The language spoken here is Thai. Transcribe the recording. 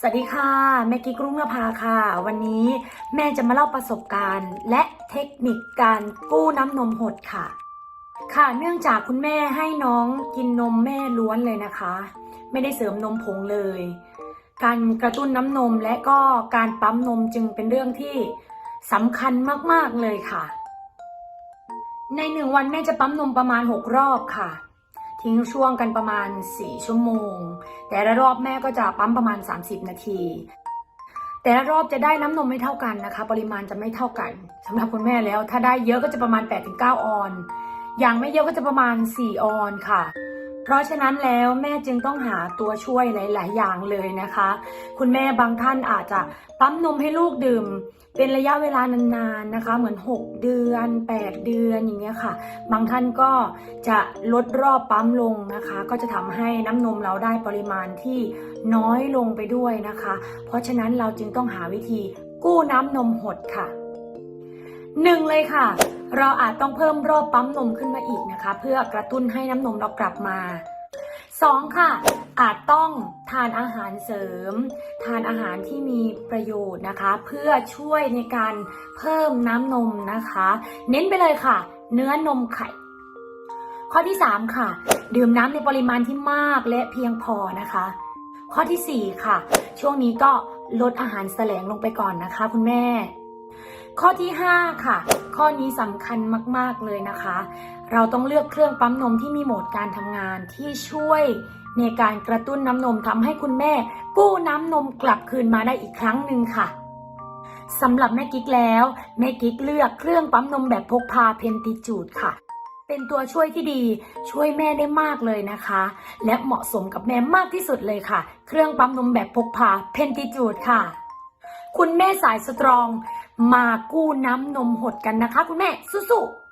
สวัสดีค่ะแม่กิ๊กรุ่งนภาค่ะ วันนี้แม่จะมาเล่าประสบการณ์ และเทคนิคการกู้น้ำนมหดค่ะ ค่ะเนื่องจากคุณแม่ให้น้องกินนมแม่ล้วนเลยนะคะ ไม่ได้เสริมนมผงเลย การกระตุ้นน้ำนมและก็การปั๊มนมจึงเป็นเรื่องที่สำคัญมากๆเลยค่ะ ในหนึ่งวันแม่จะปั๊มนมประมาณ 6 รอบค่ะ ทิ้งช่วงกันประมาณ 4 ชั่วโมง แต่ละรอบแม่ก็จะปั๊มประมาณ 30 นาที แต่ละรอบจะได้น้ำนมไม่เท่ากันนะคะ ปริมาณจะไม่เท่ากันสำหรับคุณแม่แล้ว ถ้าได้เยอะก็จะประมาณ 8-9 ออน อย่างไม่เยอะก็จะประมาณ 4 ออนค่ะ เพราะฉะนั้นแล้วแม่จึงต้องหาตัวช่วยหลาย ๆ อย่างเลยนะคะ คุณแม่บางท่านอาจจะปั๊มนมให้ลูกดื่ม เป็นระยะเวลานานๆนะคะ เหมือน 6 เดือน 8 เดือนอย่างเงี้ยค่ะ บางท่านก็จะลดรอบปั๊มลงนะคะ ก็จะทำให้น้ำนมเราได้ปริมาณที่น้อยลงไปด้วยนะคะ เพราะฉะนั้นเราจึงต้องหาวิธีกู้น้ำนมหดค่ะ หนึ่งเลยค่ะ เราอาจต้องเพิ่มรอบปั๊มนมขึ้นมาอีกนะคะ เพื่อกระตุ้นให้น้ำนมเรากลับมาสองค่ะ อาจต้องทานอาหารเสริม ทานอาหารที่มีประโยชน์นะคะ เพื่อช่วยในการเพิ่มน้ำนมนะคะ เน้นไปเลยค่ะ เนื้อนมไข่ ข้อที่ 3 ค่ะ ดื่มน้ำในปริมาณที่มากและเพียงพอนะคะ ข้อทีสี่4 ค่ะ ช่วงนี้ก็ลดอาหารแสลงลงไปก่อนนะคะ คุณแม่ ข้อที่ 5 ค่ะ ข้อนี้สำคัญมาก ๆ เลยนะคะ เราต้องเลือกเครื่องปั๊มนมที่มีโหมดการทำงานที่ช่วยในการกระตุ้นน้ำนมทำให้คุณแม่ กู้น้ำนมกลับคืนมาได้อีกครั้งหนึ่งค่ะสำหรับแม่กิ๊กแล้ว แม่กิ๊กเลือกเครื่องปั๊มนมแบบพกพาเพนติจูดค่ะ เป็นตัวช่วยที่ดีช่วยแม่ได้มากเลยนะคะ และเหมาะสมกับแม่มากที่สุดเลยค่ะ เครื่องปั๊มนมแบบพกพาเพนติจูดค่ะ คุณแม่สายสตรอง มากู้น้ำนมหดกันนะคะ คุณแม่สู้ๆ